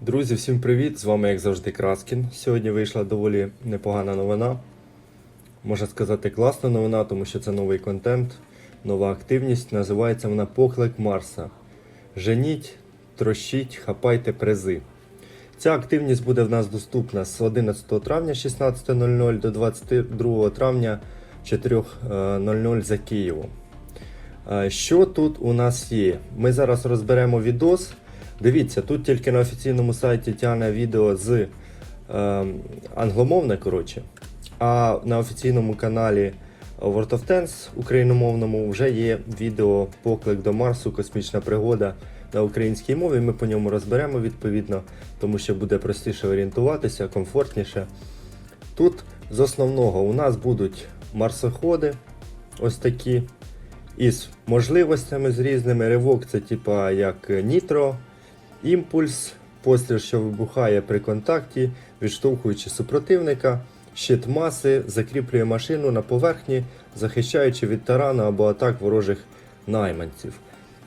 Друзі, всім привіт! З вами, як завжди, Краскін. Сьогодні вийшла доволі непогана новина. Можна сказати, класна новина, тому що це новий контент, нова активність. Називається вона Поклик Марса. Женіть, трощіть, хапайте призи. Ця активність буде в нас доступна з 11 травня 16.00 до 22 травня 4.00 за Києвом. Е, Що тут у нас є? Ми зараз розберемо відос. Дивіться, тут тільки на офіційному сайті тягне відео з е, англомовне, коротше. А на офіційному каналі World of Tanks україномовному вже є відео Поклик до Марсу, космічна пригода на українській мові. Ми по ньому розберемо відповідно, тому що буде простіше орієнтуватися, комфортніше. Тут з основного у нас будуть марсоходи, ось такі, із можливостями з різними. Ривок це типа як нітро, імпульс, постріл, що вибухає при контакті, відштовхуючи супротивника, щит маси, закріплює машину на поверхні, захищаючи від тарану або атак ворожих найманців.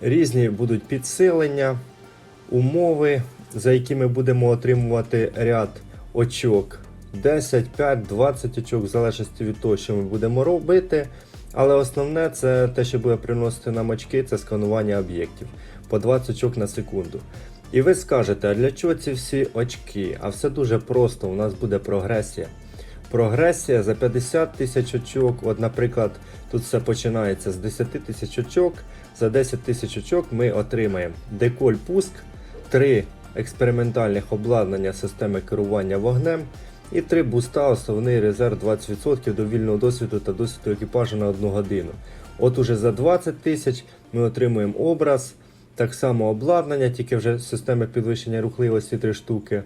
Різні будуть підсилення, умови, за якими будемо отримувати ряд очок. 10, 5, 20 очок, в залежності від того, що ми будемо робити. Але основне це те, що буде приносити нам очки, це сканування об'єктів по 20 очок на секунду. І ви скажете, а для чого ці всі очки? А все дуже просто, у нас буде прогресія. Прогресія за 50 тисяч очок. От, наприклад, тут все починається з 10 тисяч очок. За 10 тисяч очок ми отримаємо деколь пуск, 3 експериментальних обладнання системи керування вогнем і 3 буста, основний резерв 20% до вільного досвіду та досвіду екіпажу на 1 годину. От уже за 20 тисяч ми отримуємо образ, так само обладнання, тільки вже системи підвищення рухливості 3 штуки,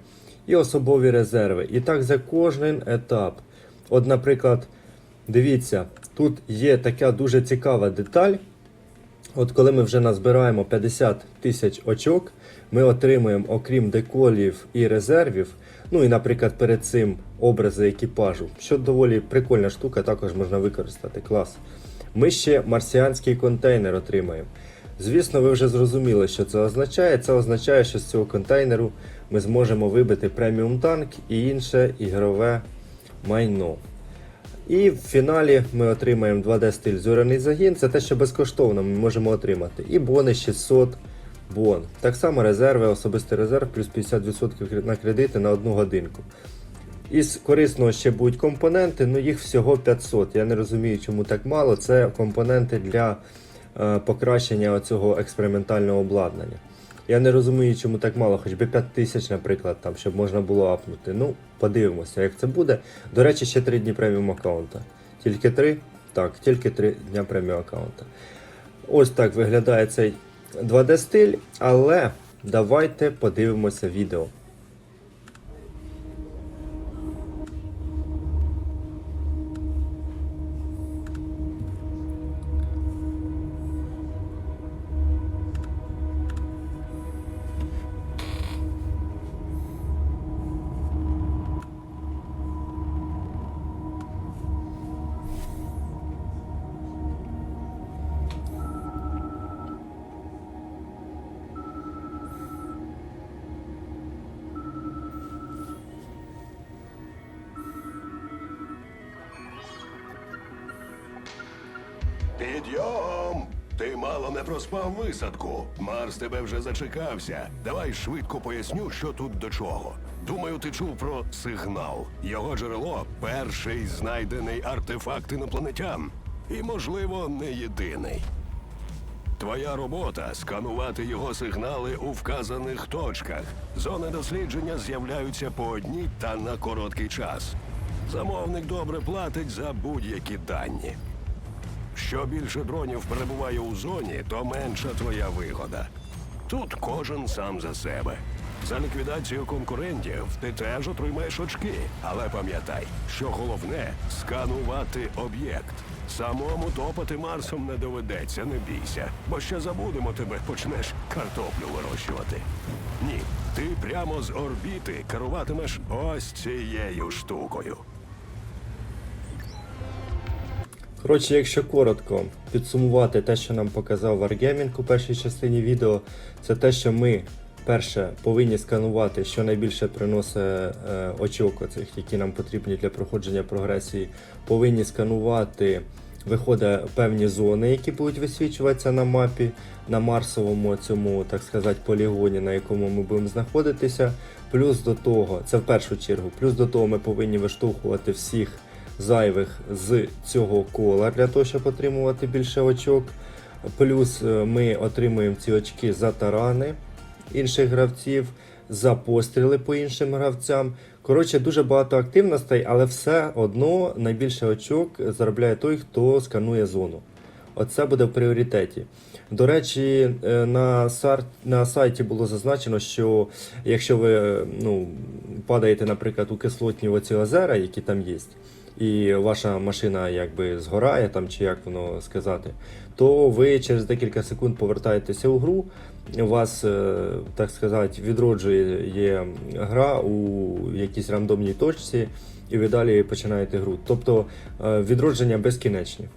і особові резерви. І так за кожен етап. От, наприклад, дивіться, тут є така дуже цікава деталь. От коли ми вже назбираємо 50 тисяч очок, ми отримуємо, окрім деколів і резервів, ну і, наприклад, перед цим образи екіпажу, що доволі прикольна штука, також можна використати клас. Ми ще марсіанський контейнер отримаємо. Звісно, ви вже зрозуміли, що це означає. Це означає, що з цього контейнеру ми зможемо вибити преміум танк і інше ігрове майно. І в фіналі ми отримаємо 2D стиль зоряний загін. Це те, що безкоштовно ми можемо отримати. І бони 600 бон. Так само резерви, особистий резерв, плюс 50% на кредити на одну годинку. Із корисного ще будуть компоненти, ну їх всього 500. Я не розумію, чому так мало. Це компоненти для покращення цього експериментального обладнання. Я не розумію, чому так мало, хоч би 5 тисяч, наприклад, там, щоб можна було апнути. Ну, подивимося, як це буде. До речі, ще 3 дні преміум аккаунта. Тільки 3? Так, тільки 3 дня преміум аккаунта. Ось так виглядає цей 2D стиль, але давайте подивимося відео. Підйом! Ти мало не проспав висадку. Марс тебе вже зачекався. Давай швидко поясню, що тут до чого. Думаю, ти чув про сигнал. Його джерело перший знайдений артефакт інопланетян. І, можливо, не єдиний. Твоя робота сканувати його сигнали у вказаних точках. Зони дослідження з'являються по одній та на короткий час. Замовник добре платить за будь-які дані. Що більше дронів перебуває у зоні, то менша твоя вигода. Тут кожен сам за себе. За ліквідацію конкурентів ти теж отримаєш очки. Але пам'ятай, що головне сканувати об'єкт. Самому топати Марсом не доведеться, не бійся, бо ще забудемо тебе, почнеш картоплю вирощувати. Ні, ти прямо з орбіти керуватимеш ось цією штукою. Коротше, якщо коротко підсумувати те, що нам показав Wargaming у першій частині відео, це те, що ми Перше, повинні сканувати, що найбільше приносить е, очок, оцих, які нам потрібні для проходження прогресії. Повинні сканувати, виходить певні зони, які будуть висвічуватися на мапі, на Марсовому цьому, так сказати, полігоні, на якому ми будемо знаходитися. Плюс до того, це в першу чергу, плюс до того ми повинні виштовхувати всіх зайвих з цього кола для того, щоб отримувати більше очок. Плюс е, ми отримуємо ці очки за тарани інших гравців, за постріли по іншим гравцям. Коротше, дуже багато активностей, але все одно найбільше очок заробляє той, хто сканує зону. Оце буде в пріоритеті. До речі, е, на, на сайті було зазначено, що якщо ви е, ну, падаєте, наприклад, у кислотні оці озера, які там є, і ваша машина якби згорає, там, чи як воно сказати, то ви через декілька секунд повертаєтеся у гру, у вас, е, так сказати, відроджує гра у якійсь рандомній точці, і ви далі починаєте гру. Тобто е, відродження безкінечні.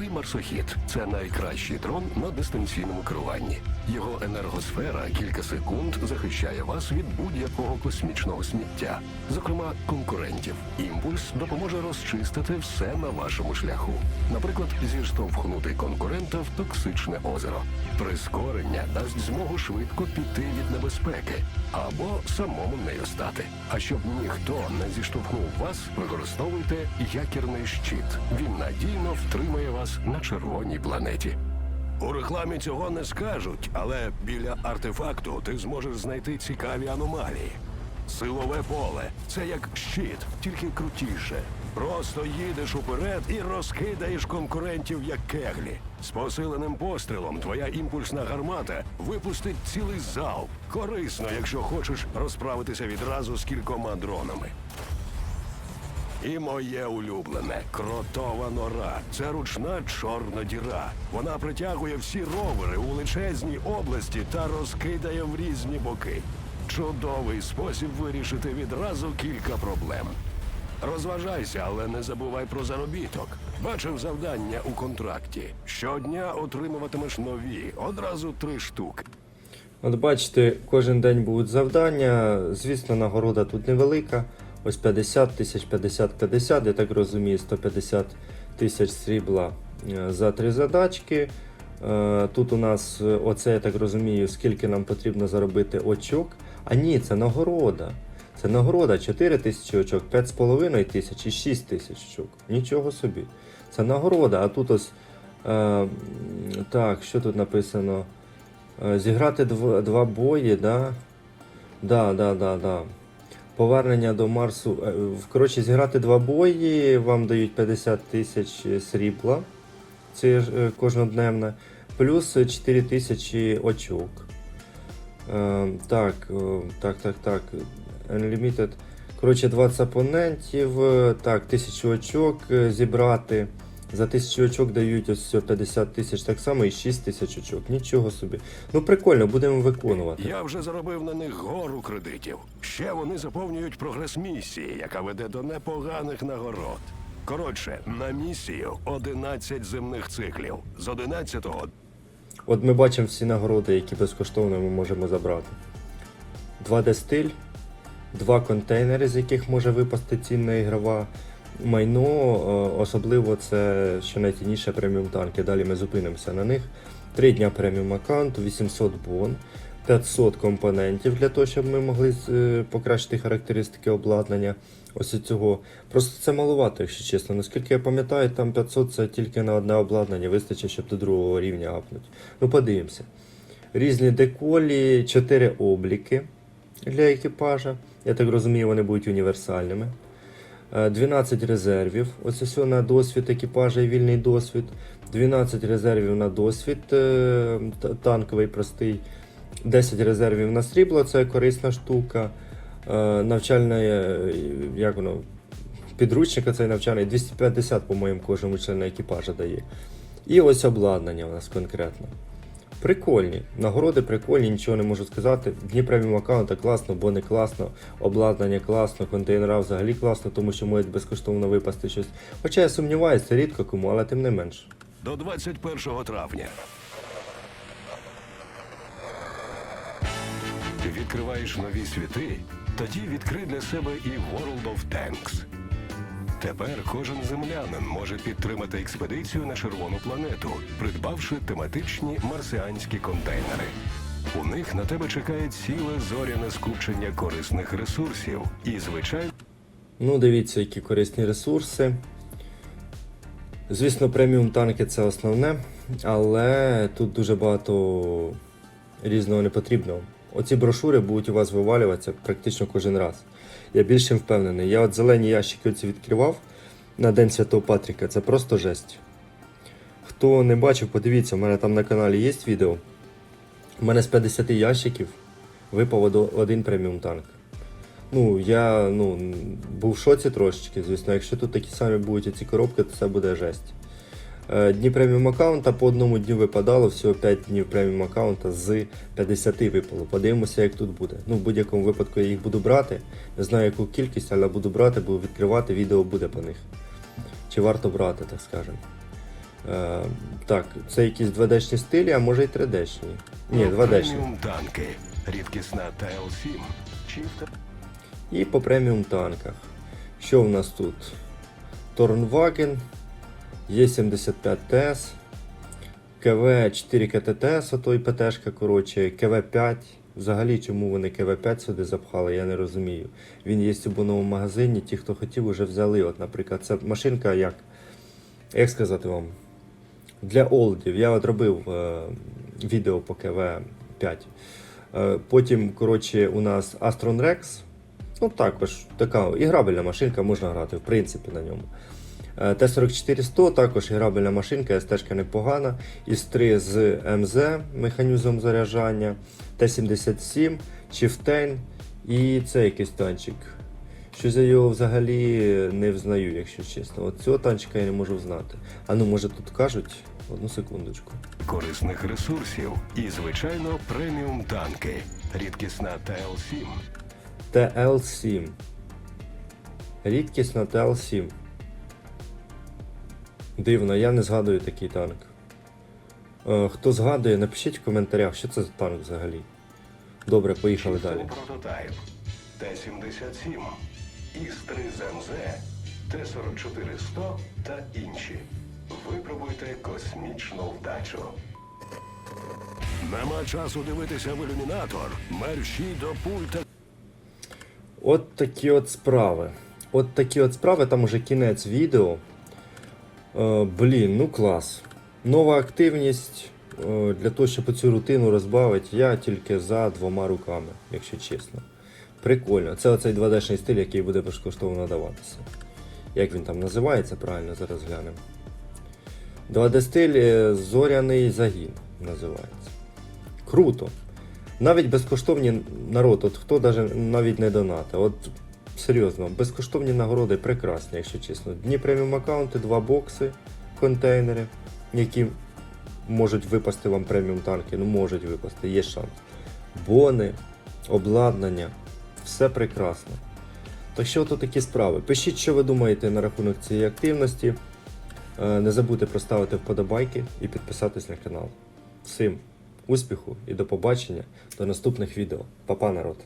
Новий марсохід це найкращий дрон на дистанційному керуванні. Його енергосфера кілька секунд захищає вас від будь-якого космічного сміття, зокрема конкурентів. Імпульс допоможе розчистити все на вашому шляху. Наприклад, зіштовхнути конкурента в токсичне озеро. Прискорення дасть змогу швидко піти від небезпеки або самому нею стати. А щоб ніхто не зіштовхнув вас, використовуйте якірний щит. Він надійно втримає вас на червоній планеті. У рекламі цього не скажуть, але біля артефакту ти зможеш знайти цікаві аномалії. Силове поле це як щит, тільки крутіше. Просто їдеш уперед і розкидаєш конкурентів як кеглі. З посиленим пострілом твоя імпульсна гармата випустить цілий залп. Корисно, якщо хочеш розправитися відразу з кількома дронами. І моє улюблене кротова нора. Це ручна чорна діра. Вона притягує всі ровери у величезній області та розкидає в різні боки. Чудовий спосіб вирішити відразу кілька проблем. Розважайся, але не забувай про заробіток. Бачив завдання у контракті. Щодня отримуватимеш нові, одразу три штуки. От бачите, кожен день будуть завдання. Звісно, нагорода тут невелика. Ось 50 тисяч, 50-50, я так розумію, 150 тисяч срібла е, за три задачки. Е, Тут у нас, е, оце я так розумію, скільки нам потрібно заробити очок. А ні, це нагорода. Це нагорода 4 тисячі очок, 5,5 тисяч і 6 тисяч очок. Нічого собі. Це нагорода. А тут ось. Е, так, що тут написано? Зіграти дв, два бої, да? Да, да, да, да. Повернення до Марсу. Е, Коротше, зіграти два бої, вам дають 50 тисяч срібла. Це е, кожнодневне. Плюс 4 тисячі очок. Е, так, так, так, так. Unlimited. Коротше, 20 опонентів. Так, 1000 очок зібрати. За 1000 очок дають ось все 50 тисяч так само і 6 тисяч очок. Нічого собі. Ну прикольно, будемо виконувати. Я вже заробив на них гору кредитів. Ще вони заповнюють прогрес місії, яка веде до непоганих нагород. Коротше, на місію 11 земних циклів. З 11-го От ми бачимо всі нагороди, які безкоштовно ми можемо забрати. 2D стиль, два контейнери, з яких може випасти цінна ігрова майно, е, особливо це що найцінніше преміум танки. Далі ми зупинимося на них. 3 дня преміум аккаунт, 800 бон, 500 компонентів для того, щоб ми могли е, покращити характеристики обладнання. Ось цього. Просто це маловато, якщо чесно. Наскільки я пам'ятаю, там 500 це тільки на одне обладнання, вистачить, щоб до другого рівня апнути. Ну, подивимося. Різні деколі, 4 обліки для екіпажа. Я так розумію, вони будуть універсальними. Е, 12 резервів. Ось ось на досвід екіпажа і вільний досвід. 12 резервів на досвід е, танковий простий. 10 резервів на срібло, це корисна штука. Е, Навчальне, е, як воно, підручника цей навчальний 250, по-моєму, кожному члену екіпажа дає. І ось обладнання у нас конкретно. Прикольні. Нагороди прикольні, нічого не можу сказати. Дні преміум аккаунта класно, бо не класно, обладнання класно, контейнера взагалі класно, тому що можуть безкоштовно випасти щось. Хоча я сумніваюся, рідко кому, але тим не менш. до 21 травня. Відкриваєш нові світи? Тоді відкрий для себе і World of Tanks. Тепер кожен землянин може підтримати експедицію на червону планету, придбавши тематичні марсіанські контейнери. У них на тебе чекає ціле зоряне скупчення корисних ресурсів і, звичайно, Ну, дивіться, які корисні ресурси. Звісно, преміум танки це основне, але тут дуже багато різного непотрібного. Оці брошури будуть у вас вивалюватися практично кожен раз. Я більш чим впевнений. Я от зелені ящики оці відкривав на День Святого Патріка, це просто жесть. Хто не бачив, подивіться, у мене там на каналі є відео. У мене з 50 ящиків випав один преміум танк. Ну, я ну, був в шоці трошечки, звісно. Якщо тут такі самі будуть ці коробки, то це буде жесть. Е, Дні преміум аккаунта по одному дню випадало, всього 5 днів преміум аккаунта з 50 випало. Подивимося, як тут буде. Ну, в будь-якому випадку я їх буду брати. Не знаю яку кількість, але буду брати, буду відкривати, відео буде по них. Чи варто брати, так скажемо. Е, так, це якісь 2D-шні стилі, а може і 3D-шні. Ні, 2D-шні. танки, рідкісна ТЛ-7, І по преміум танках. Що в нас тут? Торнваген, Є75ТС, КВ4 КТТС, ото і ПТшка, коротше, КВ5. Взагалі, чому вони КВ5 сюди запхали, я не розумію. Він є у новому магазині, ті, хто хотів, вже взяли. От, наприклад, це машинка як. Як сказати вам? Для олдів. Я от робив е, відео по КВ5. Е, потім, коротше, у нас Astron Rex. Ну також така іграбельна машинка, можна грати, в принципі, на ньому. Е, Т-44-100 також іграбельна машинка, СТ непогана. ІС-3 з МЗ механізмом заряджання, Т-77, Chieftain і це якийсь танчик. Щось я його взагалі не взнаю, якщо чесно. От цього танчика я не можу знати. А ну, може тут кажуть? Одну секундочку. корисних ресурсів і, звичайно, преміум танки, рідкісна ТЛ-7. ТЛ-7. Рідкісна ТЛ-7. Дивно, я не згадую такий танк. Е, хто згадує, напишіть в коментарях, що це за танк взагалі. Добре, поїхали далі. Прототайп Т-77, ІС-3 з МЗ, Т-44-100 та інші. Випробуйте космічну вдачу. Нема часу дивитися в ілюмінатор. Мерщій до пульта. От такі от справи. От такі от справи, там уже кінець відео. Е, блін, ну клас. Нова активність. Е, для того, щоб цю рутину розбавити, я тільки за двома руками, якщо чесно. Прикольно. Це оцей 2D-шний стиль, який буде безкоштовно надаватися. Як він там називається, правильно зараз глянемо. 2D стиль е, зоряний загін називається. Круто. Навіть безкоштовні народ, от хто навіть не донати. От серйозно, безкоштовні нагороди прекрасні, якщо чесно. Дні преміум аккаунти, два бокси, контейнери, які можуть випасти вам преміум танки. Ну можуть випасти, є шанс. Бони, обладнання, все прекрасно. Так що то такі справи. Пишіть, що ви думаєте на рахунок цієї активності. Е, Не забудьте проставити вподобайки і підписатись на канал. Всім успіху і до побачення до наступних відео. Па-па, народ!